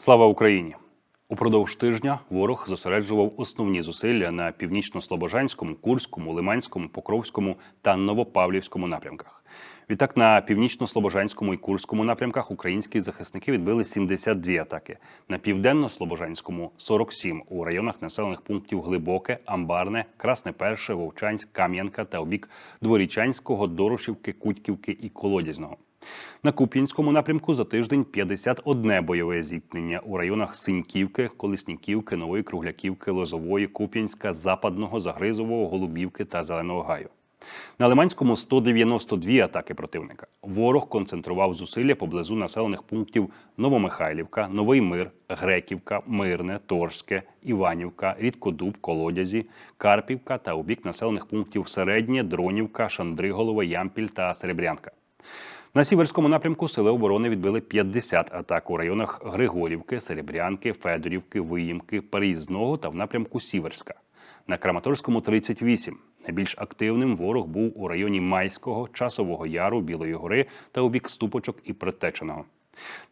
Слава Україні! Упродовж тижня ворог зосереджував основні зусилля на північно-слобожанському, Курському, Лиманському, Покровському та Новопавлівському напрямках. Відтак на північно-слобожанському і Курському напрямках українські захисники відбили 72 атаки, на південно-слобожанському 47 у районах населених пунктів Глибоке, Амбарне, Красне Перше, Вовчанськ, Кам'янка та обік Дворічанського, Дорошівки, Кутьківки і Колодязного. На Куп'янському напрямку за тиждень 51 бойове зіткнення у районах Синьківки, Колесніківки, Нової Кругляківки, Лозової, Куп'янська, Западного, Загризового, Голубівки та Зеленого Гаю. На Лиманському 192 атаки противника. Ворог концентрував зусилля поблизу населених пунктів Новомихайлівка, Новий Мир, Греківка, Мирне, Торське, Іванівка, Рідкодуб, Колодязі, Карпівка та у бік населених пунктів Середнє, Дронівка, Шандриголове, Ямпіль та Серебрянка. На сіверському напрямку сили оборони відбили 50 атак у районах Григорівки, Серебрянки, Федорівки, Виїмки, Переїзного та в напрямку Сіверська. На Краматорському 38. Найбільш активним ворог був у районі Майського, Часового Яру, Білої гори та у бік Ступочок і Притеченого.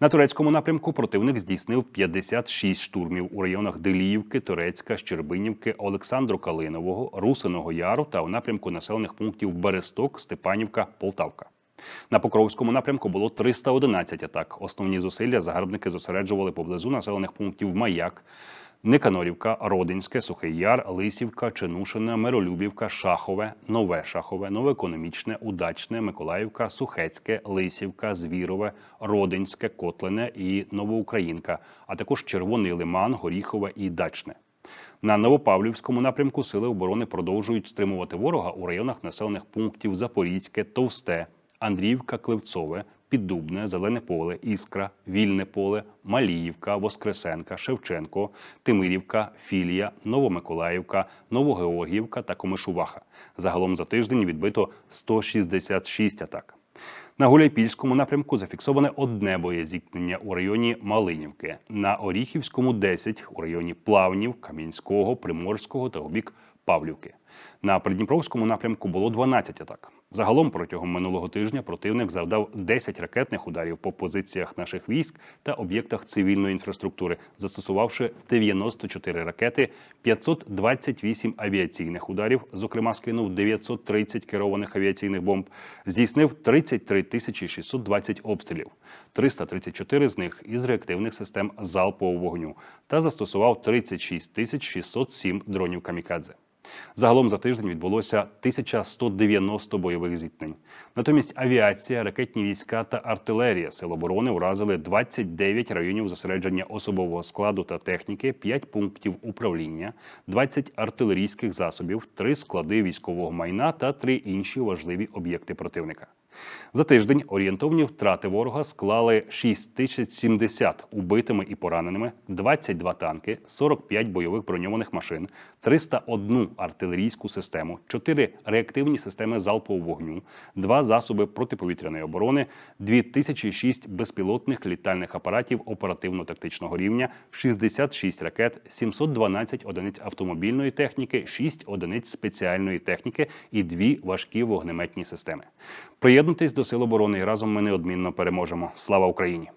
На турецькому напрямку противник здійснив 56 штурмів у районах Деліївки, Турецька, Щербинівки, Олександру Калинового, Русиного Яру та у напрямку населених пунктів Бересток, Степанівка, Полтавка. На Покровському напрямку було 311 атак. Основні зусилля загарбники зосереджували поблизу населених пунктів Маяк, Никанорівка, Родинське, Сухий Яр, Лисівка, Чинушина, Миролюбівка, Шахове, Нове Шахове, Новоекономічне, Удачне, Миколаївка, Сухецьке, Лисівка, Звірове, Родинське, Котлине і Новоукраїнка, а також Червоний Лиман, Горіхове і Дачне. На Новопавлівському напрямку сили оборони продовжують стримувати ворога у районах населених пунктів Запорізьке, Товсте, Андріївка, Кливцове, Піддубне, Зелене поле, Іскра, Вільне поле, Маліївка, Воскресенка, Шевченко, Тимирівка, Філія, Новомиколаївка, Новогеоргіївка та Комишуваха. Загалом за тиждень відбито 166 атак. На Гуляйпільському напрямку зафіксоване одне боєзіткнення у районі Малинівки, на Оріхівському 10 у районі Плавнів, Кам'янського, Приморського та обік Павлівки. На Придніпровському напрямку було 12 атак. Загалом протягом минулого тижня противник завдав 10 ракетних ударів по позиціях наших військ та об'єктах цивільної інфраструктури, застосувавши 94 ракети, 528 авіаційних ударів, зокрема скинув 930 керованих авіаційних бомб, здійснив 33 тисячі 620 обстрілів, 334 з них із реактивних систем залпового вогню та застосував 36 тисяч 607 дронів камікадзе. Загалом за тиждень відбулося 1190 бойових зіткнень. Натомість авіація, ракетні війська та артилерія Сил оборони уразили 29 районів зосередження особового складу та техніки, 5 пунктів управління, 20 артилерійських засобів, 3 склади військового майна та 3 інші важливі об'єкти противника. За тиждень орієнтовні втрати ворога склали 6070 убитими і пораненими, 22 танки, 45 бойових броньованих машин, 301 артилерійську систему, 4 реактивні системи залпового вогню, 2 засоби протиповітряної оборони, 2006 безпілотних літальних апаратів оперативно-тактичного рівня, 66 ракет, 712 одиниць автомобільної техніки, 6 одиниць спеціальної техніки і 2 важкі вогнеметні системи. Приєднуйтесь до Сил оборони і разом ми неодмінно переможемо. Слава Україні!